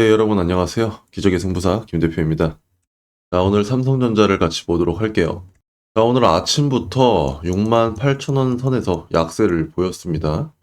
네, 여러분 안녕하세요. 기적의 승부사 김 대표입니다. 자, 오늘 삼성전자를 같이 보도록 할게요. 자, 오늘 아침부터 6만 8천 원 선에서 약세를 보였습니다.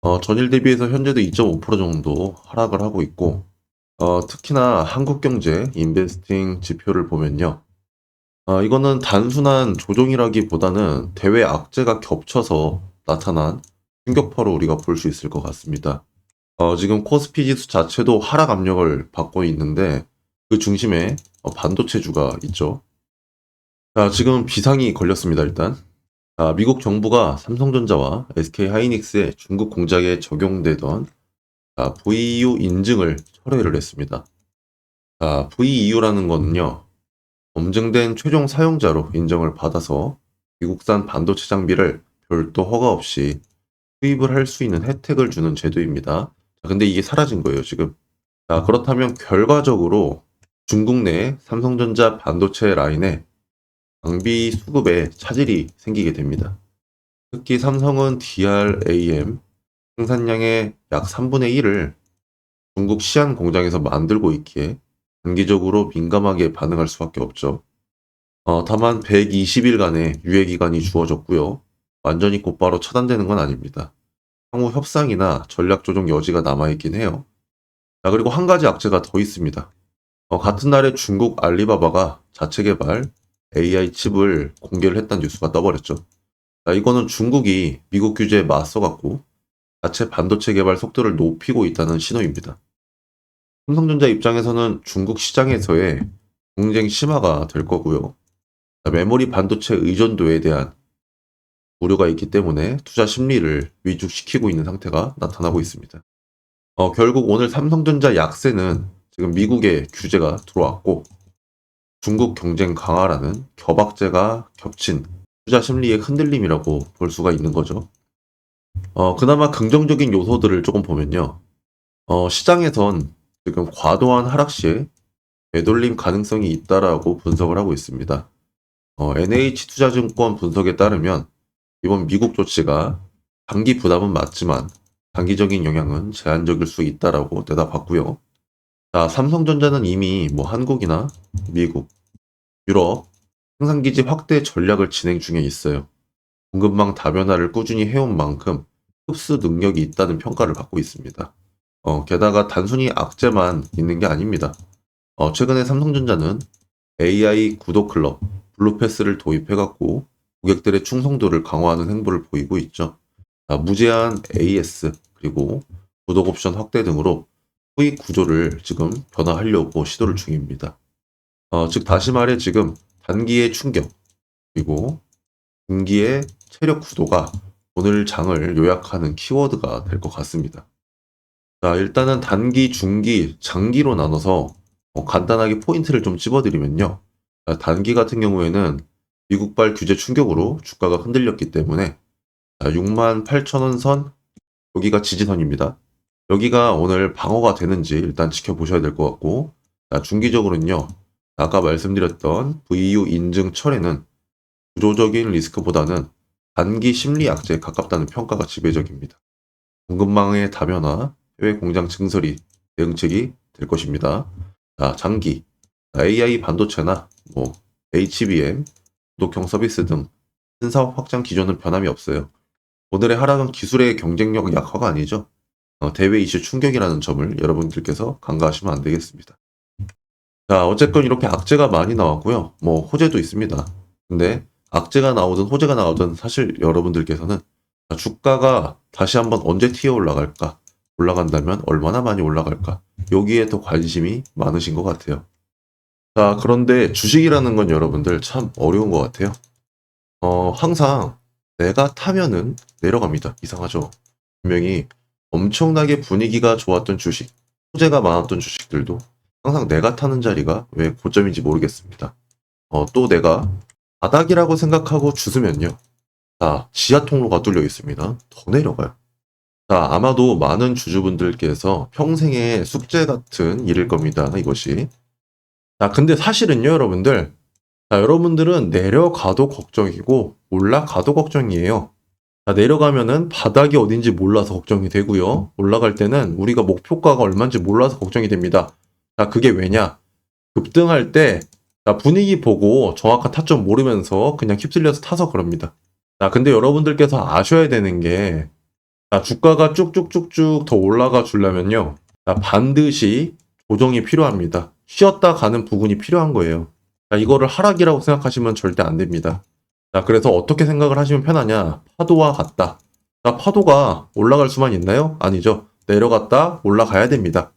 어, 전일 대비해서 현재도 2.5% 정도 하락을 하고 있고, 어, 특히나 한국경제 인베스팅 지표를 보면요. 어, 이거는 단순한 조정이라기보다는 대외 악재가 겹쳐서 나타난 충격파로 우리가 볼 수 있을 것 같습니다. 어, 지금 코스피 지수 자체도 하락 압력을 받고 있는데 그 중심에 어, 반도체주가 있죠. 자, 지금 비상이 걸렸습니다, 일단. 자, 미국 정부가 삼성전자와 SK 하이닉스의 중국 공장에 적용되던 자, VEU 인증을 철회를 했습니다. 자, VEU라는 거는요, 검증된 최종 사용자로 인정을 받아서 미국산 반도체 장비를 별도 허가 없이 수입을 할 수 있는 혜택을 주는 제도입니다. 자, 근데 이게 사라진 거예요, 지금. 자, 그렇다면 결과적으로 중국 내 삼성전자 반도체 라인에 장비 수급에 차질이 생기게 됩니다. 특히 삼성은 DRAM 생산량의 약 3분의 1을 중국 시안 공장에서 만들고 있기에 단기적으로 민감하게 반응할 수밖에 없죠. 어, 다만 120일간의 유예 기간이 주어졌고요. 완전히 곧바로 차단되는 건 아닙니다. 향후 협상이나 전략 조정 여지가 남아있긴 해요. 자, 그리고 한 가지 악재가 더 있습니다. 어, 같은 날에 중국 알리바바가 자체 개발 AI 칩을 공개를 했다는 뉴스가 떠버렸죠. 자, 이거는 중국이 미국 규제에 맞서갖고 자체 반도체 개발 속도를 높이고 있다는 신호입니다. 삼성전자 입장에서는 중국 시장에서의 경쟁 심화가 될 거고요. 자, 메모리 반도체 의존도에 대한 우려가 있기 때문에 투자 심리를 위축시키고 있는 상태가 나타나고 있습니다. 어, 결국 오늘 삼성전자 약세는 지금 미국의 규제가 들어왔고 중국 경쟁 강화라는 겨박제가 겹친 투자 심리의 흔들림이라고 볼 수가 있는 거죠. 어, 그나마 긍정적인 요소들을 조금 보면요. 어, 시장에선 지금 과도한 하락 시에 되돌림 가능성이 있다라고 분석을 하고 있습니다. 어, NH투자증권 분석에 따르면 이번 미국 조치가 단기 부담은 맞지만 단기적인 영향은 제한적일 수 있다라고 대답했고요. 자, 삼성전자는 이미 뭐 한국이나 미국, 유럽 생산기지 확대 전략을 진행 중에 있어요. 공급망 다변화를 꾸준히 해온 만큼 흡수 능력이 있다는 평가를 받고 있습니다. 어, 게다가 단순히 악재만 있는 게 아닙니다. 어, 최근에 삼성전자는 AI 구독 클럽 블루패스를 도입해갖고 고객들의 충성도를 강화하는 행보를 보이고 있죠. 자, 무제한 AS 그리고 구독 옵션 확대 등으로 수익 구조를 지금 변화하려고 시도를 중입니다. 어, 즉 다시 말해 지금 단기의 충격 그리고 중기의 체력 구도가 오늘 장을 요약하는 키워드가 될 것 같습니다. 자, 일단은 단기, 중기, 장기로 나눠서 어, 간단하게 포인트를 좀 찝어드리면요. 자, 단기 같은 경우에는 미국발 규제 충격으로 주가가 흔들렸기 때문에 6만 8천 원 선 여기가 지지선입니다. 여기가 오늘 방어가 되는지 일단 지켜보셔야 될 것 같고 자, 중기적으로는요. 아까 말씀드렸던 VU 인증 철회는 구조적인 리스크보다는 단기 심리 약재에 가깝다는 평가가 지배적입니다. 공급망의 다변화, 해외 공장 증설이 대응책이 될 것입니다. 자, 장기, AI 반도체나 뭐 HBM, 구독형 서비스 등 신사업 확장 기조는 변함이 없어요. 오늘의 하락은 기술의 경쟁력 약화가 아니죠. 어, 대외 이슈 충격이라는 점을 여러분들께서 간과하시면 안 되겠습니다. 자, 어쨌건 이렇게 악재가 많이 나왔고요. 뭐 호재도 있습니다. 근데 악재가 나오든 호재가 나오든 사실 여러분들께서는 주가가 다시 한번 언제 튀어 올라갈까? 올라간다면 얼마나 많이 올라갈까? 여기에 더 관심이 많으신 것 같아요. 자, 그런데 주식이라는 건 여러분들 참 어려운 것 같아요. 어, 항상 내가 타면은 내려갑니다. 이상하죠? 분명히 엄청나게 분위기가 좋았던 주식, 호재가 많았던 주식들도 항상 내가 타는 자리가 왜 고점인지 모르겠습니다. 어, 또 내가 바닥이라고 생각하고 주스면요. 자, 지하 통로가 뚫려 있습니다. 더 내려가요. 자, 아마도 많은 주주분들께서 평생의 숙제 같은 일일 겁니다. 이것이. 자, 근데 사실은요, 여러분들. 자, 여러분들은 내려가도 걱정이고 올라가도 걱정이에요. 자, 내려가면은 바닥이 어딘지 몰라서 걱정이 되고요. 올라갈 때는 우리가 목표가가 얼마인지 몰라서 걱정이 됩니다. 자, 그게 왜냐? 급등할 때 자, 분위기 보고 정확한 타점 모르면서 그냥 휩쓸려서 타서 그럽니다. 자, 근데 여러분들께서 아셔야 되는 게 자, 주가가 쭉쭉쭉쭉 더 올라가 주려면요. 자, 반드시 조정이 필요합니다. 쉬었다 가는 부분이 필요한 거예요. 자, 이거를 하락이라고 생각하시면 절대 안 됩니다. 자, 그래서 어떻게 생각을 하시면 편하냐? 파도와 같다. 자, 파도가 올라갈 수만 있나요? 아니죠. 내려갔다 올라가야 됩니다.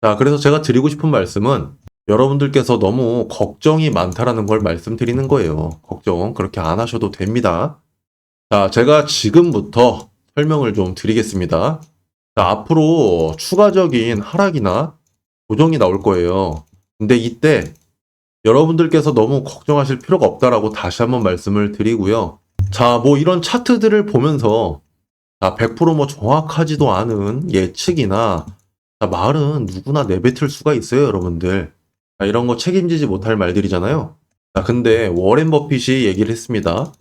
자, 그래서 제가 드리고 싶은 말씀은 여러분들께서 너무 걱정이 많다라는 걸 말씀드리는 거예요. 걱정 그렇게 안 하셔도 됩니다. 자, 제가 지금부터 설명을 좀 드리겠습니다. 자, 앞으로 추가적인 하락이나 조정이 나올 거예요. 근데 이때 여러분들께서 너무 걱정하실 필요가 없다라고 다시 한번 말씀을 드리고요. 자, 뭐 이런 차트들을 보면서 자, 100%뭐 정확하지도 않은 예측이나 자, 말은 누구나 내뱉을 수가 있어요, 여러분들. 자, 이런 거 책임지지 못할 말들이잖아요. 자, 근데 워렌 버핏이 얘기를 했습니다.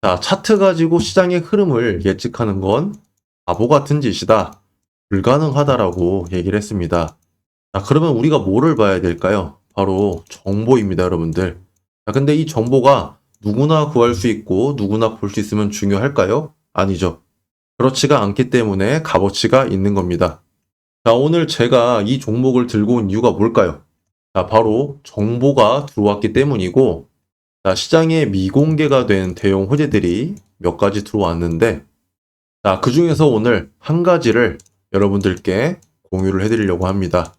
자, 차트 가지고 시장의 흐름을 예측하는 건 바보 같은 짓이다. 불가능하다라고 얘기를 했습니다. 자, 그러면 우리가 뭐를 봐야 될까요? 바로 정보입니다, 여러분들. 자, 근데 이 정보가 누구나 구할 수 있고 누구나 볼 수 있으면 중요할까요? 아니죠. 그렇지가 않기 때문에 값어치가 있는 겁니다. 자, 오늘 제가 이 종목을 들고 온 이유가 뭘까요? 자, 바로 정보가 들어왔기 때문이고, 자, 시장에 미공개가 된 대형 호재들이 몇 가지 들어왔는데, 자, 그 중에서 오늘 한 가지를 여러분들께 공유를 해드리려고 합니다.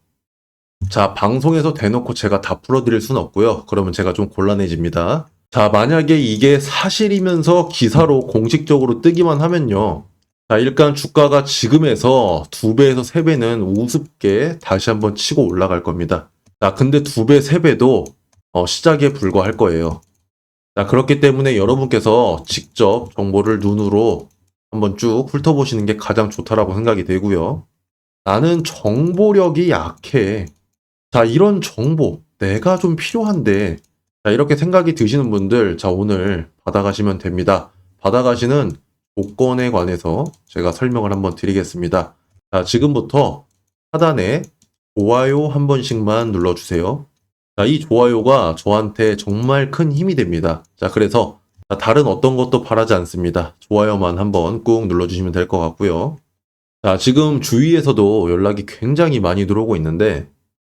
자, 방송에서 대놓고 제가 다 풀어드릴 순 없고요. 그러면 제가 좀 곤란해집니다. 자, 만약에 이게 사실이면서 기사로 공식적으로 뜨기만 하면요. 자, 일단 주가가 지금에서 두 배에서 세 배는 우습게 다시 한번 치고 올라갈 겁니다. 자, 근데 두 배, 세 배도 어, 시작에 불과할 거예요. 자, 그렇기 때문에 여러분께서 직접 정보를 눈으로 한번 쭉 훑어보시는 게 가장 좋다라고 생각이 되고요. 나는 정보력이 약해. 자, 이런 정보 내가 좀 필요한데 자, 이렇게 생각이 드시는 분들 자, 오늘 받아가시면 됩니다. 받아가시는 조건에 관해서 제가 설명을 한번 드리겠습니다. 자, 지금부터 하단에 좋아요 한 번씩만 눌러주세요. 자, 이 좋아요가 저한테 정말 큰 힘이 됩니다. 자, 그래서 자, 다른 어떤 것도 바라지 않습니다. 좋아요만 한번 꾹 눌러주시면 될 것 같고요. 자, 지금 주위에서도 연락이 굉장히 많이 들어오고 있는데,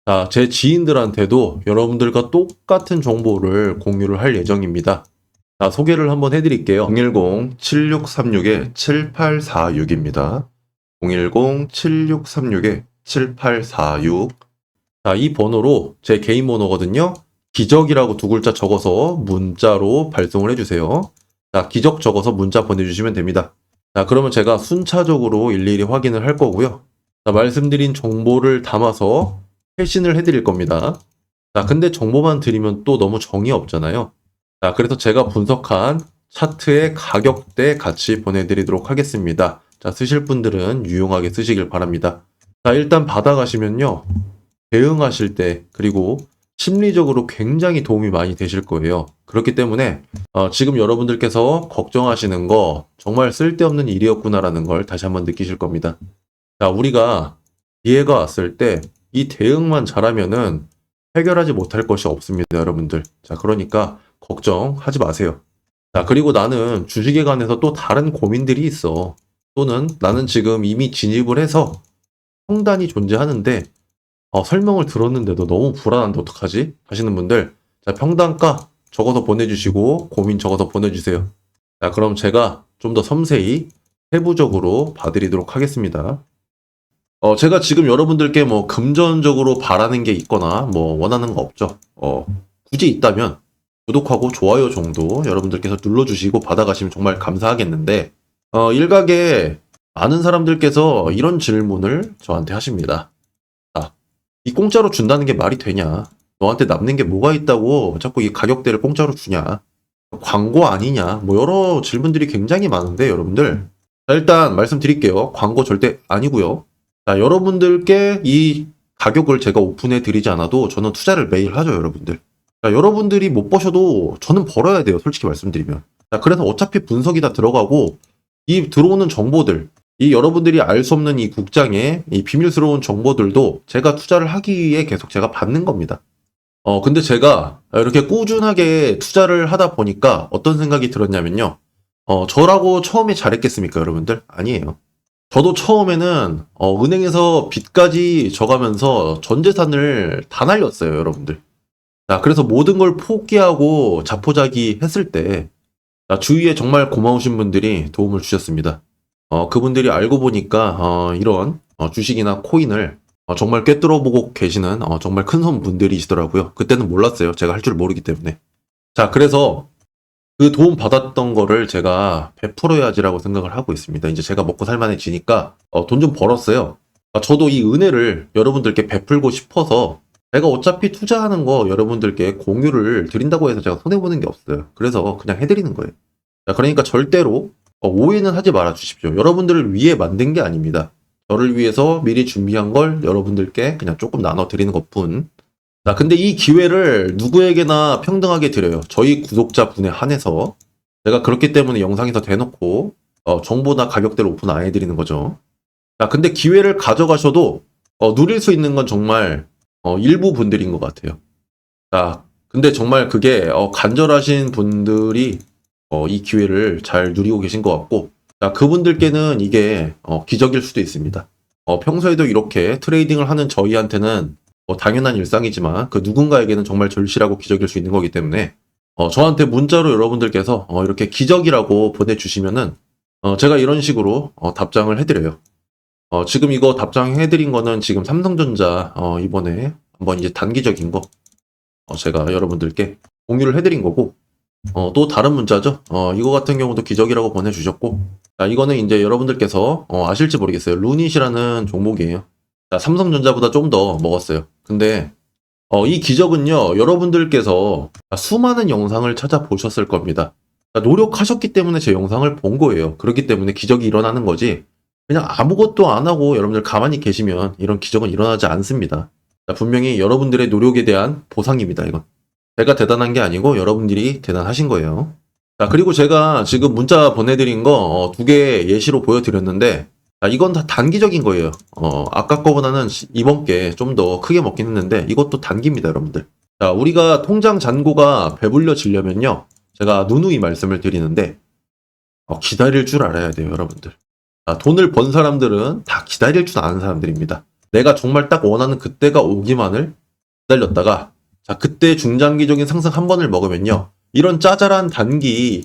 자, 제 지인들한테도 여러분들과 똑같은 정보를 공유를 할 예정입니다. 자, 소개를 한번 해드릴게요. 010-7636-7846입니다. 010-7636-7846. 자, 이 번호로 제 개인 번호거든요. 기적이라고 두 글자 적어서 문자로 발송을 해주세요. 자, 기적 적어서 문자 보내주시면 됩니다. 자, 그러면 제가 순차적으로 일일이 확인을 할 거고요. 자, 말씀드린 정보를 담아서 회신을 해드릴 겁니다. 자, 근데 정보만 드리면 또 너무 정이 없잖아요. 자, 그래서 제가 분석한 차트의 가격대 같이 보내드리도록 하겠습니다. 자, 쓰실 분들은 유용하게 쓰시길 바랍니다. 자, 일단 받아가시면요. 대응하실 때, 그리고 심리적으로 굉장히 도움이 많이 되실 거예요. 그렇기 때문에, 어, 지금 여러분들께서 걱정하시는 거 정말 쓸데없는 일이었구나라는 걸 다시 한번 느끼실 겁니다. 자, 우리가 기회가 왔을 때 이 대응만 잘하면은 해결하지 못할 것이 없습니다, 여러분들. 자, 그러니까 걱정하지 마세요. 자, 그리고 나는 주식에 관해서 또 다른 고민들이 있어. 또는 나는 지금 이미 진입을 해서 성단이 존재하는데 어, 설명을 들었는데도 너무 불안한데 어떡하지? 하시는 분들 자, 평단가 적어서 보내주시고 고민 적어서 보내주세요. 자, 그럼 제가 좀 더 섬세히 세부적으로 봐드리도록 하겠습니다. 어, 제가 지금 여러분들께 뭐 금전적으로 바라는 게 있거나 뭐 원하는 거 없죠. 어, 굳이 있다면 구독하고 좋아요 정도 여러분들께서 눌러주시고 받아가시면 정말 감사하겠는데, 어, 일각에 많은 사람들께서 이런 질문을 저한테 하십니다. 아, 이 공짜로 준다는 게 말이 되냐? 너한테 남는 게 뭐가 있다고 자꾸 이 가격대를 공짜로 주냐? 광고 아니냐? 뭐 여러 질문들이 굉장히 많은데 여러분들. 자, 일단 말씀드릴게요. 광고 절대 아니고요. 자, 여러분들께 이 가격을 제가 오픈해 드리지 않아도 저는 투자를 매일 하죠, 여러분들. 자, 여러분들이 못 버셔도 저는 벌어야 돼요, 솔직히 말씀드리면. 자, 그래서 어차피 분석이 다 들어가고 이 들어오는 정보들, 이 여러분들이 알 수 없는 이 국장의 이 비밀스러운 정보들도 제가 투자를 하기 위해 계속 제가 받는 겁니다. 어, 근데 제가 이렇게 꾸준하게 투자를 하다 보니까 어떤 생각이 들었냐면요. 어, 저라고 처음에 잘했겠습니까, 여러분들? 아니에요. 저도 처음에는 어, 은행에서 빚까지 져가면서 전 재산을 다 날렸어요, 여러분들. 자, 그래서 모든 걸 포기하고 자포자기 했을 때 자, 주위에 정말 고마우신 분들이 도움을 주셨습니다. 어, 그분들이 알고 보니까 어, 이런 어, 주식이나 코인을 어, 정말 꿰뚫어 보고 계시는 어, 정말 큰 손 분들이시더라고요. 그때는 몰랐어요. 제가 할 줄 모르기 때문에. 자, 그래서 그 도움 받았던 거를 제가 베풀어야지라고 생각을 하고 있습니다. 이제 제가 먹고 살만해지니까 어, 돈 좀 벌었어요. 아, 저도 이 은혜를 여러분들께 베풀고 싶어서 제가 어차피 투자하는 거 여러분들께 공유를 드린다고 해서 제가 손해보는 게 없어요. 그래서 그냥 해드리는 거예요. 자, 그러니까 절대로 어, 오해는 하지 말아 주십시오. 여러분들을 위해 만든 게 아닙니다. 저를 위해서 미리 준비한 걸 여러분들께 그냥 조금 나눠 드리는 것 뿐. 자, 근데 이 기회를 누구에게나 평등하게 드려요. 저희 구독자 분에 한해서. 제가 그렇기 때문에 영상에서 대놓고, 어, 정보나 가격대를 오픈 안 해드리는 거죠. 자, 근데 기회를 가져가셔도, 어, 누릴 수 있는 건 정말, 어, 일부 분들인 것 같아요. 자, 근데 정말 그게, 어, 간절하신 분들이, 어, 이 기회를 잘 누리고 계신 것 같고, 자, 그분들께는 이게, 어, 기적일 수도 있습니다. 어, 평소에도 이렇게 트레이딩을 하는 저희한테는 뭐 당연한 일상이지만 그 누군가에게는 정말 절실하고 기적일 수 있는 거기 때문에 어, 저한테 문자로 여러분들께서 어, 이렇게 기적이라고 보내주시면은 어, 제가 이런 식으로 어, 답장을 해드려요. 어, 지금 이거 답장해드린 거는 지금 삼성전자 어, 이번에 한번 이제 단기적인 거 어, 제가 여러분들께 공유를 해드린 거고 어, 또 다른 문자죠. 어, 이거 같은 경우도 기적이라고 보내주셨고 자, 이거는 이제 여러분들께서 어, 아실지 모르겠어요. 루닛이라는 종목이에요. 자, 삼성전자보다 좀 더 먹었어요. 근데 어, 이 기적은요, 여러분들께서 수많은 영상을 찾아보셨을 겁니다. 그러니까 노력하셨기 때문에 제 영상을 본 거예요. 그렇기 때문에 기적이 일어나는 거지. 그냥 아무것도 안 하고 여러분들 가만히 계시면 이런 기적은 일어나지 않습니다. 자, 분명히 여러분들의 노력에 대한 보상입니다, 이건. 제가 대단한 게 아니고 여러분들이 대단하신 거예요. 자, 그리고 제가 지금 문자 보내드린 거 두 개 예시로 보여드렸는데, 자, 이건 다 단기적인 거예요. 어, 아까 거보다는 시- 이번 게 좀 더 크게 먹긴 했는데, 이것도 단기입니다, 여러분들. 자, 우리가 통장 잔고가 배불려지려면요, 제가 누누이 말씀을 드리는데, 어, 기다릴 줄 알아야 돼요, 여러분들. 자, 돈을 번 사람들은 다 기다릴 줄 아는 사람들입니다. 내가 정말 딱 원하는 그때가 오기만을 기다렸다가, 자, 그때 중장기적인 상승 한 번을 먹으면요, 이런 짜잘한 단기